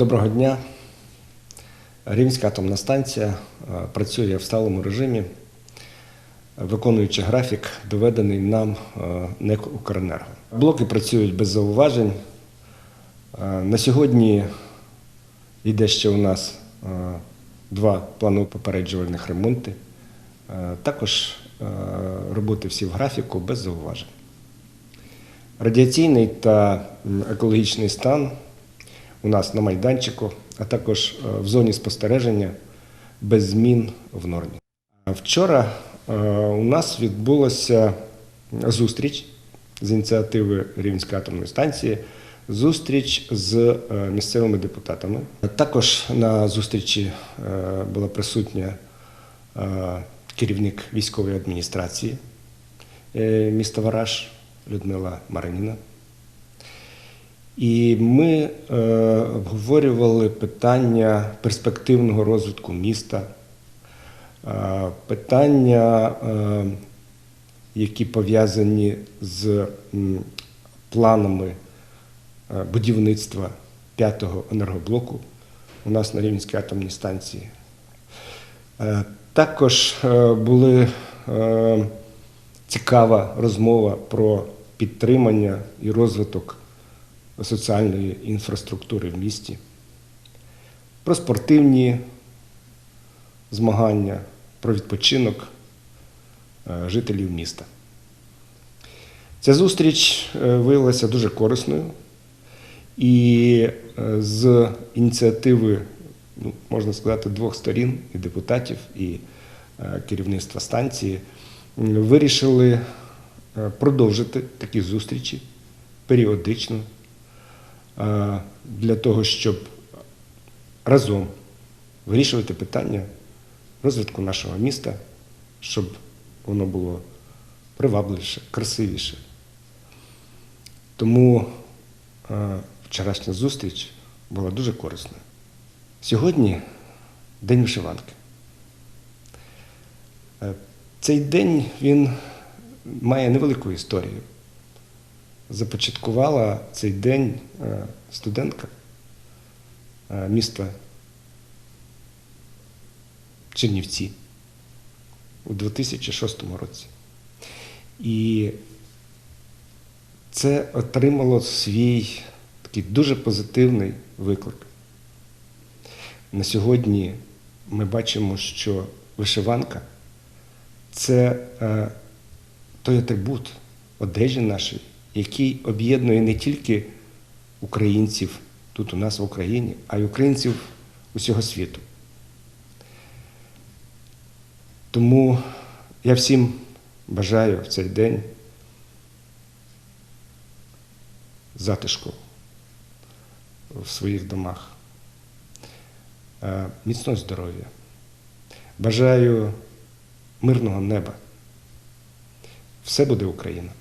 Доброго дня. Рівненська атомна станція е, працює в сталому режимі, виконуючи графік, доведений нам е, НЕК «Укренерго». Блоки працюють без зауважень. Е, На сьогодні йде ще у нас два планово попереджувальних ремонти. Також роботи всі в графіку без зауважень. Радіаційний та екологічний стан у нас на майданчику, а також е, в зоні спостереження без змін в нормі. Вчора е, у нас відбулася зустріч з ініціативи Рівненської атомної станції, зустріч з е, місцевими депутатами. Також на зустрічі була присутня керівник військової адміністрації міста Вараж Людмила Мараніна. І ми е, обговорювали питання перспективного розвитку міста, е, питання, е, які пов'язані з м, планами е, будівництва п'ятого енергоблоку у нас на Рівненській атомній станції. Е, Також е, були е, цікава розмова про підтримання і розвиток соціальної інфраструктури в місті, про спортивні змагання, про відпочинок е, жителів міста. Ця зустріч е, виявилася дуже корисною, і е, з ініціативи, ну, можна сказати, двох сторін і депутатів, і керівництва станції вирішили продовжити такі зустрічі періодично для того, щоб разом вирішувати питання розвитку нашого міста, щоб воно було привабливіше, красивіше. Тому е, вчорашня зустріч була дуже корисною. Сьогодні День вишиванки. Е, Цей день він має невелику історію. Започаткувала цей день е, студентка е, міста Чернівці у 2006 році. І це отримало свій такий дуже позитивний виклик. На сьогодні ми бачимо, що вишиванка це е, той атрибут одежі нашої, який об'єднує не тільки українців тут у нас в Україні, а й українців усього світу. Тому я всім бажаю в цей день затишку в своїх домах, е, міцного здоров'я. Бажаю мирного неба. Все буде Україна.